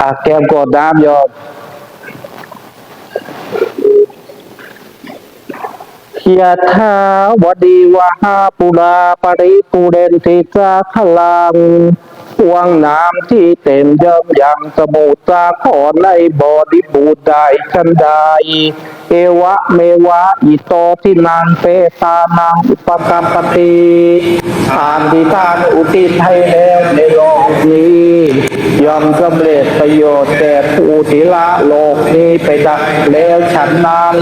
อาแก้มกดน้ำโยมยะถาวดีวหาปุราปริปุเรนติสาขลังวังน้ำที่เต็มเยิมยังสมุทรสาครในบอดิบูดได้ชันใดเอวะเมวะอิโตที่นางเปตานังอุปกัมปติทานที่ท่านอุทิศให้แล้ว ย่อมสำเร็จประโยชน์แก่ผู้ที่ละโลกนี้ไปดักแล้วฉันนั้น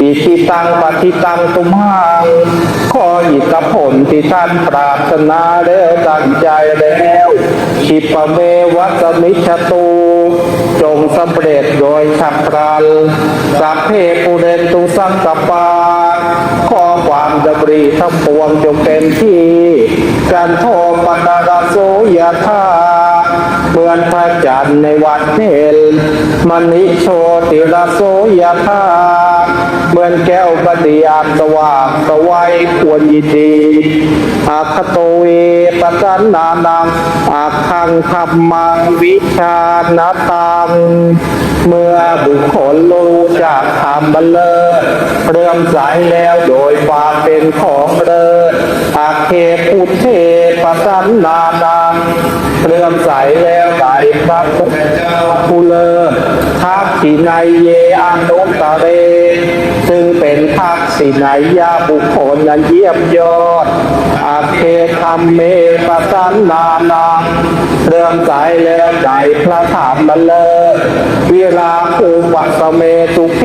อิทิตังปฏิตังตุมหังขออิทธผลที่ท่านปรารถนาแล้วตั้งใจแล้วขิปเมวัสมิชตูจงสำเร็จโดยฉับพลันสัพเพปุเรนตุสังกปาขอความดำริทั้งปวงจงเป็นที่ การโทปนาราโสยธา อนพระจันทร์ในวันเพ็ญมณิโชติรโสยธาเหมือนแก้วปฏิยามสว่างสวัยควรยินดีอาคโตเวปสันนานังอาคังธรรมังวิชาณตัง เมื่อบุคคลรู้จักธรรมบันเลิศเริ่อมใสแล้วโดยความเป็นของเลิศอาเคพุทเทปสันนา เริ่อมใสแล้วได้พระพุทธเจ้าผู้เลิศทักษินายเยอนุตเร ซึ่งเป็นทักษินายาบุคคลนั้นเยี่ยมยอดอาเคธรรมเมปสันนานังเริ่อมใสแล้วได้พระธรรมเลิศเวลาภูวัสเมตุเพ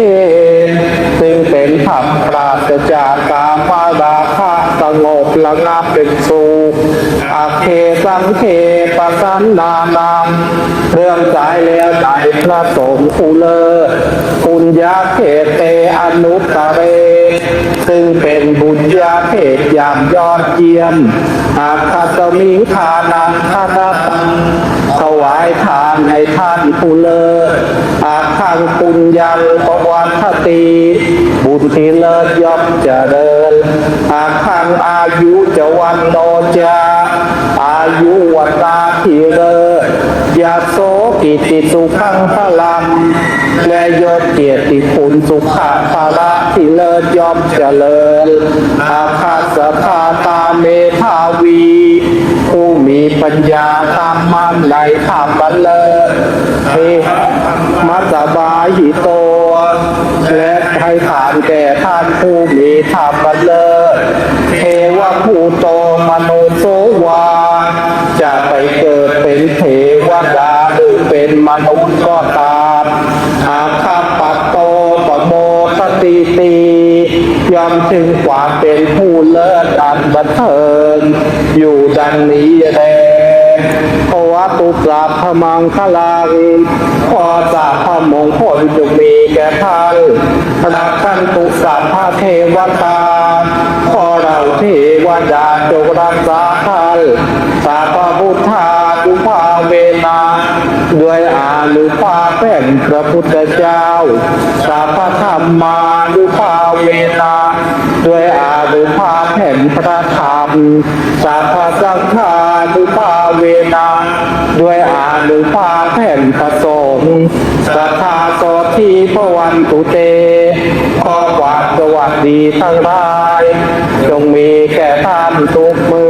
ซึ่งเป็นธรรมปราศจากกามราคะสงบระงับเป็นส เคสังเคปสันนานังเรื่องสายแล้วได้พระสงฆ์ผู้เลิศปุญญาเขเตอนุตเรซึ่งเป็นบุญญาเพศอย่างยอดเยี่ยมอาคาสมิทานังคานาตังถวายทานให้ท่านผู้เลิศอาคังปุญญังปวัตติบุญที่เลิศย่อมเจริญอาคังอายุจะวันโนจา ยุวันนาทีเลิศยาโสกิติสุขังพลังและยศเกียรติคุณสุขะภาระที่เลิศย่อมเจริญ อาคาสภาตาเมธาวี ผู้มีปัญญาตามมั่นในธรรมบันเลิศเทมัสบาหิโต และให้ฐานแก่ท่านผู้มีธรรมบันเลิศเทวภูโต ไปเกิดเป็นเทวดาหรือเป็นมนุษย์ก็ตามอาคาปัตโตปโมทติตียอมถึงความเป็นผู้เลิศอันบันเทิงอยู่ดังนี้แลเพราะว่าตุกราพมังคลังขอจากพระมงคลจงมีแก่ท่านรักท่านตุสัพพะเทวตาขอเราเทวดาจงรักษาท่าน ภาแห่งพระพุทธเจ้าสาพธรรมานุภาเวนาด้วยอานุภาพแห่งพระธรรมสาพสังฆานุภาเวนาด้วยอานุภาพแห่งพระสงฆ์สัทธาโสทีพวันตุเตขอความสวัสดีทั้งหลาย จงมีแก่ท่านทุกเมื่